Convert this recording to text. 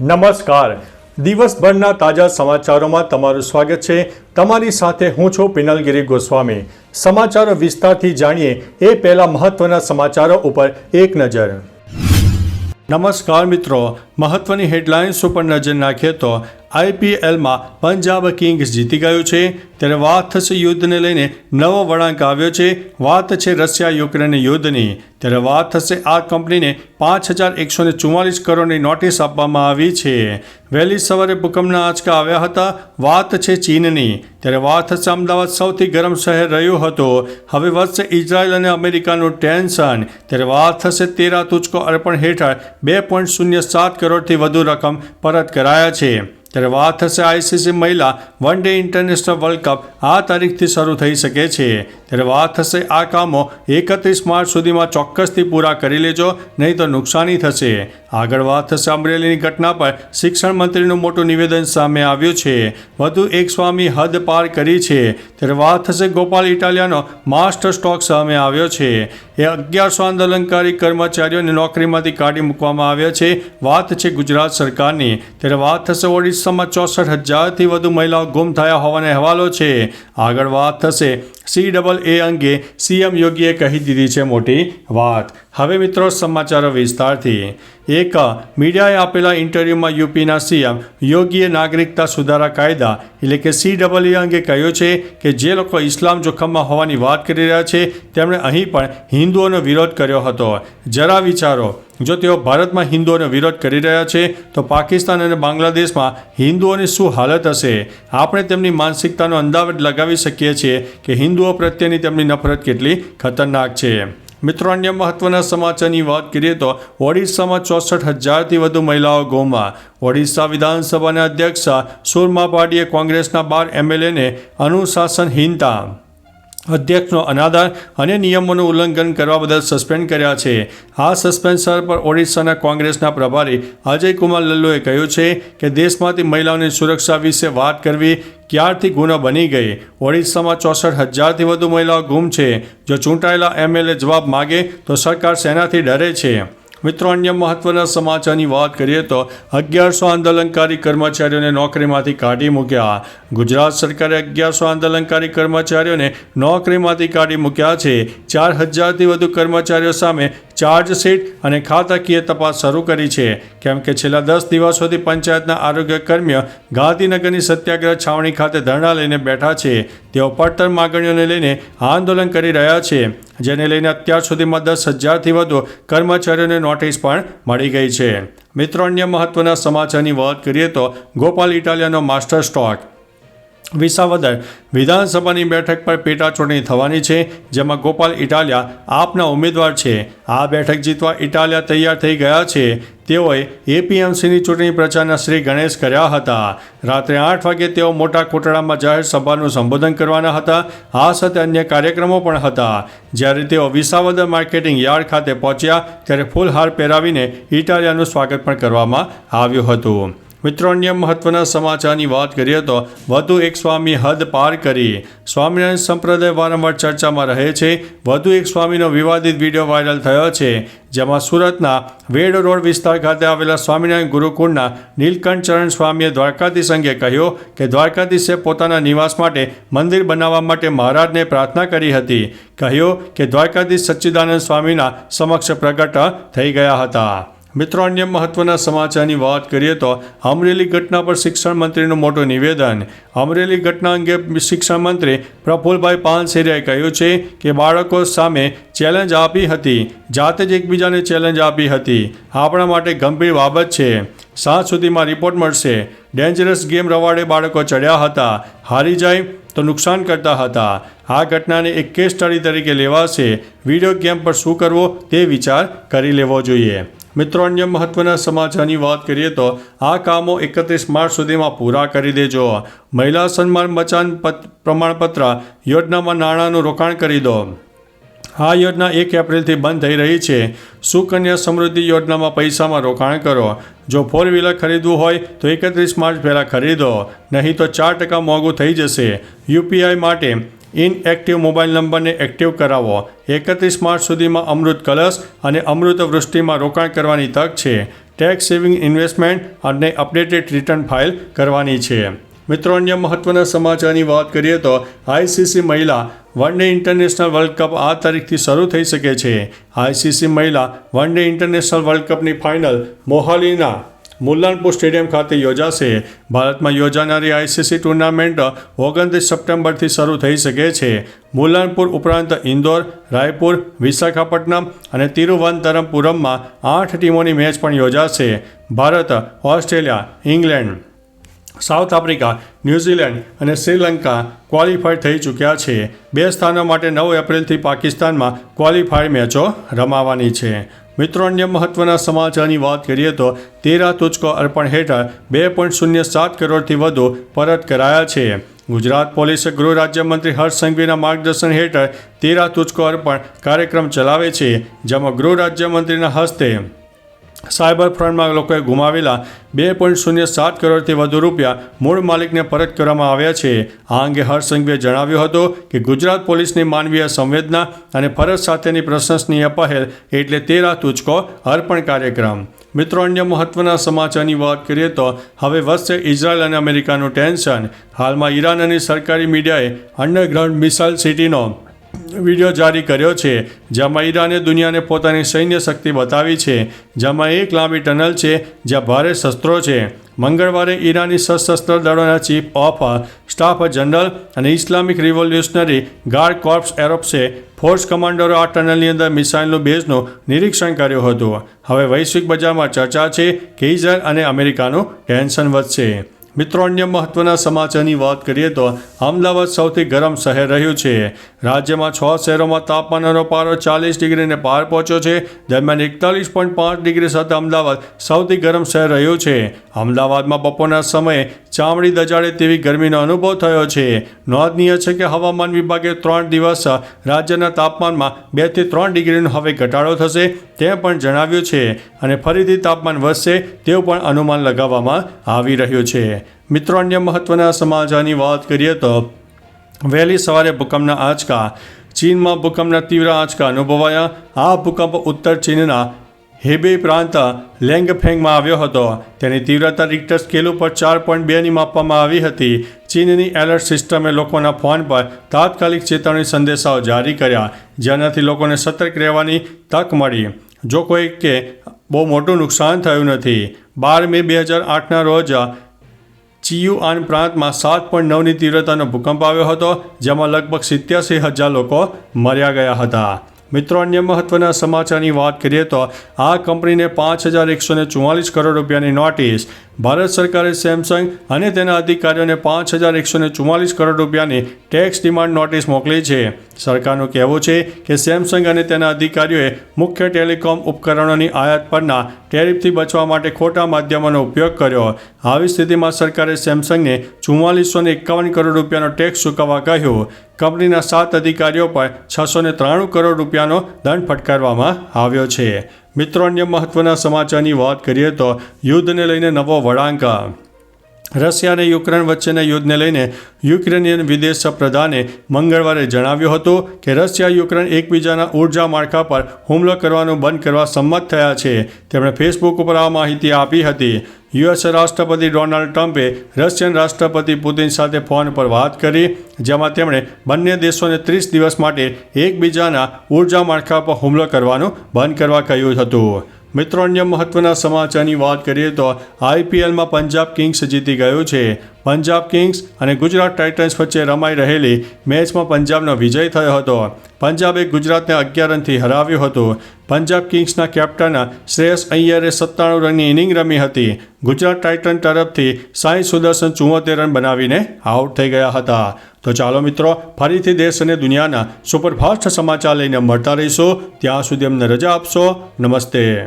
નમસ્કાર. દિવસભરના તાજા સમાચારોમાં તમારું સ્વાગત છે. તમારી સાથે હું છું પિનલગીરી ગોસ્વામી. સમાચારો વિસ્તારથી જાણીએ એ પહેલા મહત્વના સમાચારો ઉપર એક નજર. નમસ્કાર મિત્રો. મહત્વની હેડલાઇન્સ ઉપર નજર નાખીએ તો આઈપીએલમાં પંજાબ કિંગ્સ જીતી ગયું છે. ત્યારે વાત થશે યુદ્ધને લઈને નવો વળાંક આવ્યો છે. વાત છે રશિયા યુક્રેન યુદ્ધની. ત્યારે વાત થશે આ કંપનીને પાંચ હજાર એકસો ને ચુમ્માલીસ કરોડની નોટિસ આપવામાં આવી છે. વહેલી સવારે ભૂકંપના આંચકા આવ્યા હતા. વાત છે ચીનની. ત્યારે વાત થશે અમદાવાદ સૌથી ગરમ શહેર રહ્યું હતું. હવે વધશે ઇઝરાયલ અને અમેરિકાનું ટેન્શન. ત્યારે વાત થશે તેરા તુચકો અર્પણ હેઠળ બે પોઈન્ટ શૂન્ય સાત કરોડથી વધુ રકમ પરત કરાયા છે. ત્યારે વાત થશે આઈસીસી મહિલા one day international World Cup. આ તારીખથી શરૂ થઈ શકે છે. ત્યારે વાત થશે આ કામો એકત્રીસ માર્ચ સુધીમાં ચોક્કસથી પૂરા કરી લેજો, નહીં તો નુકસાની થશે. આગળ વાત થશે અમરેલીની ઘટના પર શિક્ષણ મંત્રીનું મોટું નિવેદન સામે આવ્યું છે. વધુ એક સ્વામી હદ પાર કરી છે. ત્યારે વાત થશે ગોપાલ ઇટાલિયાનો માસ્ટર સ્ટોક સામે આવ્યો છે. એ અગિયારસો આંદોલનકારી કર્મચારીઓને નોકરીમાંથી કાઢી મૂકવામાં આવ્યા છે. વાત છે ગુજરાત સરકારની. ત્યારે વાત થશે ઓડિશામાં ચોસઠ હજારથી વધુ મહિલાઓ ગુમ થયા હોવાના અહેવાલો છે. આગળ વાત થશે. સી ડબલ એ અંગે સીએમ યોગીએ કહી દીધી છે મોટી વાત. હવે મિત્રો સમાચારો વિસ્તારથી. એક, મીડિયાએ આપેલા ઇન્ટરવ્યૂમાં યુપીના સીએમ યોગીએ નાગરિકતા સુધારા કાયદા એટલે કે સી ડબલ એ અંગે કહ્યું છે કે જે લોકો ઇસ્લામ જોખમમાં હોવાની વાત કરી રહ્યા છે, તેમણે અહીં પણ હિન્દુઓનો વિરોધ કર્યો હતો. જરા વિચારો, જો તેઓ ભારતમાં હિન્દુઓનો વિરોધ કરી રહ્યા છે, તો પાકિસ્તાન અને બાંગ્લાદેશમાં હિન્દુઓની શું હાલત હશે? આપણે તેમની માનસિકતાનો અંદાજ લગાવી શકીએ છીએ કે હિન્દુઓ પ્રત્યેની તેમની નફરત કેટલી ખતરનાક છે. મિત્રો, અન્ય મહત્વના સમાચારની વાત કરીએ તો ઓડિશામાં ચોસઠ હજારથી વધુ મહિલાઓ ગોમાં. ઓડિશા વિધાનસભાના અધ્યક્ષ સુરમા પાડીએ કોંગ્રેસના બાર એમએલએને અનુશાસનહીનતા અધ્યક્ષનો અનાદર અને નિયમોનું ઉલ્લંઘન કરવા બદલ સસ્પેન્ડ કર્યા છે. આ સસ્પેન્શન પર ઓડિશાના કોંગ્રેસના પ્રભારી અજય કુમાર લલ્લુએ કહ્યું છે કે દેશમાંથી મહિલાઓની સુરક્ષા વિશે વાત કરવી ક્યારથી ગુનો બની ગઈ? ઓડિશામાં ચોસઠ હજારથી વધુ મહિલાઓ ગુમ છે. જો ચૂંટાયેલા એમએલએ જવાબ માગે તો સરકાર સેનાથી ડરે છે. મિત્રો, અન્ય મહત્વના સમાચારની વાત કરીએ તો અગિયારસો આંદોલનકારી કર્મચારીઓને નોકરીમાંથી કાઢી મૂક્યા. ગુજરાત સરકારે અગિયારસો આંદોલનકારી કર્મચારીઓને નોકરીમાંથી કાઢી મૂક્યા છે. ચાર હજારથી વધુ કર્મચારીઓ સામે ચાર્જશીટ અને ખાતાકીય તપાસ શરૂ કરી છે. કેમ કે છેલ્લા દસ દિવસોથી પંચાયતના આરોગ્ય કર્મીઓ ગાંધીનગરની સત્યાગ્રહ છાવણી ખાતે ધરણા લઈને બેઠા છે. તેઓ પડતર માગણીઓને લઈને આંદોલન કરી રહ્યા છે. જેને લઈને અત્યાર સુધીમાં દસ હજારથી વધુ કર્મચારીઓને નોટિસ પણ મળી ગઈ છે. મિત્રો, અન્ય મહત્વના સમાચારની વાત કરીએ તો ગોપાલ ઇટાલિયાનો માસ્ટર સ્ટોક. વિસાવદર વિધાનસભાની બેઠક પર પેટાચૂંટણી થવાની છે, જેમાં ગોપાલ ઇટાલિયા આપના ઉમેદવાર છે. આ બેઠક જીતવા ઇટાલિયા તૈયાર થઈ ગયા છે. તેઓએ એપીએમસીની ચૂંટણી પ્રચારના શ્રી ગણેશ કર્યા હતા. રાત્રે આઠ વાગે તેઓ મોટા કોટડામાં જાહેર સભાનું સંબોધન કરવાના હતા. આ સાથે અન્ય કાર્યક્રમો પણ હતા. જ્યારે તેઓ વિસાવદર માર્કેટિંગ યાર્ડ ખાતે પહોંચ્યા, ત્યારે ફૂલહાર પહેરાવીને ઇટાલિયાનું સ્વાગત પણ કરવામાં આવ્યું હતું. મિત્રો, અન્ય મહત્વના સમાચારની વાત કરીએ તો વધુ એક સ્વામી હદ પાર કરી. સ્વામિનારાયણ સંપ્રદાય વારંવાર ચર્ચામાં રહે છે. વધુ એક સ્વામીનો વિવાદિત વીડિયો વાયરલ થયો છે, જેમાં સુરતના વેડ રોડ વિસ્તાર ખાતે આવેલા સ્વામિનારાયણ ગુરુકુળના નીલકંઠ ચરણ સ્વામીએ દ્વારકાધીશ અંગે કહ્યું કે દ્વારકાધીશે પોતાના નિવાસ માટે મંદિર બનાવવા માટે મહારાજને પ્રાર્થના કરી હતી. કહ્યું કે દ્વારકાધીશ સચ્ચિદાનંદ સ્વામીના સમક્ષ પ્રગટ થઈ ગયા હતા. મિત્રો, અન્ય મહત્વના સમાચારની વાત કરીએ તો અમરેલી ઘટના પર શિક્ષણ મંત્રીનું મોટું નિવેદન. અમરેલી ઘટના અંગે શિક્ષણ મંત્રી પ્રફુલભાઈ પાનસેરિયાએ કહ્યું છે કે બાળકો સામે ચેલેન્જ આપી હતી, જાતે જ એકબીજાને ચેલેન્જ આપી હતી. આપણા માટે ગંભીર બાબત છે. સાંજ સુધીમાં રિપોર્ટ મળશે. ડેન્જરસ ગેમ રવાડે બાળકો ચડ્યા હતા. હારી જાય તો નુકસાન કરતા હતા. આ ઘટનાને એક કેસ સ્ટડી તરીકે લેવાશે. વીડિયો ગેમ પર શું કરવો તે વિચાર કરી લેવો જોઈએ. મિત્રો, અન્ય મહત્વના સમાચારની વાત કરીએ તો આ કામો એકત્રીસ માર્ચ સુધીમાં પૂરા કરી દેજો. મહિલા સન્માન મચાન પ્રમાણપત્ર યોજનામાં નાણાંનું રોકાણ કરી દો. આ યોજના એક એપ્રિલથી બંધ થઈ રહી છે. સુકન્યા સમૃદ્ધિ યોજનામાં પૈસામાં રોકાણ કરો. જો ફોર વ્હીલર ખરીદવું હોય તો એકત્રીસ માર્ચ પહેલાં ખરીદો. નહીં તો ચાર ટકા મોંઘું થઈ જશે. યુપીઆઈ માટે ઇનએક્ટિવ મોબાઈલ નંબરને એક્ટિવ કરાવો. એકત્રીસ માર્ચ સુધીમાં અમૃત કલશ અને અમૃત વૃષ્ટિમાં રોકાણ કરવાની તક છે. ટેક્સ સેવિંગ ઇન્વેસ્ટમેન્ટ અને અપડેટેડ રિટર્ન ફાઇલ કરવાની છે. મિત્રો, અન્ય મહત્વના સમાચારની વાત કરીએ તો આઈસીસી મહિલા one day international World Cup આ તારીખથી શરૂ થઈ શકે છે. આઈસીસી મહિલા વન ડે ઇન્ટરનેશનલ વર્લ્ડ કપની ફાઇનલ મોહાલીના મુલ્લાનપુર સ્ટેડિયમ ખાતે યોજાશે. ભારતમાં યોજાનારી આઈસીસી ટુર્નામેન્ટ ઓગણત્રીસ સપ્ટેમ્બરથી શરૂ થઈ શકે છે. મુલ્લાનપુર ઉપરાંત ઇન્દોર, રાયપુર, વિશાખાપટ્ટનમ અને તિરુવનંતરપુરમમાં આઠ ટીમોની મેચ પણ યોજાશે. Bharat, Australia, England, South Africa, New Zealand અને શ્રીલંકા ક્વોલિફાય થઈ ચૂક્યા છે. બે સ્થાનો માટે નવ એપ્રિલથી પાકિસ્તાનમાં ક્વોલિફાય મેચો રમાવાની છે. મિત્રો, અન્ય મહત્વના સમાચારની વાત કરીએ તો તેરા તુચકો અર્પણ હેઠળ બે પોઈન્ટ શૂન્ય સાત કરોડથી વધુ પરત કરાયા છે. ગુજરાત પોલીસે ગૃહ રાજ્યમંત્રી હર્ષ સંઘવીના માર્ગદર્શન હેઠળ તેરા તુચકો અર્પણ કાર્યક્રમ ચલાવે છે, જેમાં ગૃહ રાજ્યમંત્રીના હસ્તે સાયબર ફ્રોડમાં લોકોએ ગુમાવેલા બે પોઈન્ટ શૂન્ય સાત કરોડથી વધુ રૂપિયા મૂળ માલિકને પરત કરવામાં આવ્યા છે. આ અંગે હર્ષસંઘવીએ જણાવ્યું હતું કે ગુજરાત પોલીસની માનવીય સંવેદના અને ફરજ સાથેની પ્રશંસનીય પહેલ એટલે તેરા તુચકો અર્પણ કાર્યક્રમ. મિત્રો, અન્ય મહત્વના સમાચારની વાત કરીએ તો હવે વધશે ઇઝરાયલ અને અમેરિકાનું ટેન્શન. હાલમાં ઈરાન અને સરકારી મીડિયાએ અંડરગ્રાઉન્ડ મિસાઇલ સિટીનો વીડિયો જારી કર્યો છે. જેમાં ઈરાને દુનિયાને પોતાની સૈન્ય શક્તિ બતાવી છે. જેમાં એક લાંબી ટનલ છે, જ્યાં ભારે શસ્ત્રો છે. મંગળવારે ઈરાની સશસ્ત્ર દળોના ચીફ ઓફ સ્ટાફ જનરલ અને Islamic revolutionary guard corps aerospace force કમાન્ડરો આ ટનલની અંદર મિસાઇલનું બેઝનું નિરીક્ષણ કર્યું હતું. હવે વૈશ્વિક બજારમાં ચર્ચા છે કે ઇઝરાયલ અને અમેરિકાનું ટેન્શન વધશે. મિત્રો, અન્ય મહત્વના સમાચારની વાત કરીએ તો અમદાવાદ સૌથી ગરમ શહેર રહ્યું છે. રાજ્યમાં છ શહેરોમાં તાપમાનનો પારો ચાલીસ ડિગ્રીને પાર પહોંચ્યો છે. દરમિયાન એકતાલીસ પોઈન્ટ પાંચ ડિગ્રી સાથે અમદાવાદ સૌથી ગરમ શહેર રહ્યું છે. અમદાવાદમાં બપોરના સમયે ચામડી દજાડે તેવી ગરમીનો અનુભવ થયો છે. નોંધનીય છે કે હવામાન વિભાગે ત્રણ દિવસ રાજ્યના તાપમાનમાં બેથી ત્રણ ડિગ્રીનો હવે ઘટાડો થશે તેમ પણ જણાવ્યું છે અને ફરીથી તાપમાન વધશે તેવું પણ અનુમાન લગાવવામાં આવી રહ્યું છે. મિત્રો, અન્ય મહત્વના સમાચારની વાત કરીએ તો વહેલી સવારે ભૂકંપના આંચકા, ચીનમાં ભૂકંપના તીવ્ર આંચકા અનુભવાયા. આ ભૂકંપ ઉત્તર ચીનના હેબે પ્રાંત લેંગફેંગમાં આવ્યો હતો. તેની તીવ્રતા રિક્ટર સ્કેલ ઉપર ચાર પોઈન્ટ બેની માપવામાં આવી હતી. ચીનની એલર્ટ સિસ્ટમે લોકોના ફોન પર તાત્કાલિક ચેતવણી સંદેશાઓ જારી કર્યા, જેનાથી લોકોને સતર્ક રહેવાની તક મળી. જો કોઈ કે બહુ મોટું નુકસાન થયું નથી. બાર મે બે હજાર આઠના રોજ ચિયુઆન પ્રાંતમાં સાત પોઈન્ટ નવની તીવ્રતાનો ભૂકંપ આવ્યો હતો, જેમાં લગભગ સિત્યાસી હજાર લોકો મર્યા ગયા હતા. મિત્રો, અન્ય મહત્વના સમાચારની વાત કરીએ તો આ કંપનીને પાંચ હજાર એકસો ને ચુમ્માલીસ કરોડ રૂપિયાની નોટિસ ભારત સરકારે સેમસંગ અને તેના અધિકારીઓને પાંચ હજાર એકસો ચુમ્માલીસ કરોડ રૂપિયાની ટેક્સ ડિમાન્ડ નોટિસ મોકલી છે. સરકારનું કહેવું છે કે સેમસંગ અને તેના અધિકારીઓએ મુખ્ય ટેલિકોમ ઉપકરણોની આયાત પરના ટેરિફથી બચવા માટે ખોટા માધ્યમોનો ઉપયોગ કર્યો. આવી સ્થિતિમાં સરકારે સેમસંગને ચુમ્માલીસો એકાવન કરોડ રૂપિયાનો ટેક્સ ચૂકવવા કહ્યું. કંપનીના સાત અધિકારીઓ પર છસો ત્રાણું કરોડ રૂપિયાનો દંડ ફટકારવામાં આવ્યો છે. મિત્રો અન્ય મહત્વના સમાચારની વાત કરીએ તો યુદ્ધને લઈને નવો વળાંક રશિયા અને યુક્રેન વચ્ચેના યુદ્ધને લઈને યુક્રેનિયન વિદેશ પ્રધાને મંગળવારે જણાવ્યું હતું કે રશિયા યુક્રેન એકબીજાના ઊર્જા માળખા પર હુમલો કરવાનું બંધ કરવા સંમત થયા છે. તેમણે ફેસબુક ઉપર આ માહિતી આપી હતી. યુએસ રાષ્ટ્રપતિ ડોનાલ્ડ ટ્રમ્પે રશિયન રાષ્ટ્રપતિ પુતિન સાથે ફોન પર વાત કરી, જેમાં તેમણે બંને દેશોને ત્રીસ દિવસ માટે એકબીજાના ઊર્જા માળખા પર હુમલો કરવાનું બંધ કરવા કહ્યું હતું. મિત્રો અન્ય મહત્વના સમાચારની વાત કરીએ તો આઈપીએલમાં પંજાબ કિંગ્સ જીતી ગયું છે. પંજાબ કિંગ્સ અને ગુજરાત ટાઇટન્સ વચ્ચે રમાઈ રહેલી મેચમાં પંજાબનો વિજય થયો હતો. પંજાબે ગુજરાતને અગિયાર રનથી હરાવ્યું હતું. પંજાબ કિંગ્સના કેપ્ટન શ્રેયસ અય્યરે સત્તાણું રનની ઇનિંગ રમી હતી. ગુજરાત ટાઇટન તરફથી સાંઈ સુદર્શન ચુંમોતેર રન બનાવીને આઉટ થઈ ગયા હતા. તો ચાલો મિત્રો, ફરીથી દેશ અને દુનિયાના સુપરફાસ્ટ સમાચાર લઈને મળતા રહીશું. ત્યાં સુધી અમને રજા આપશો. નમસ્તે.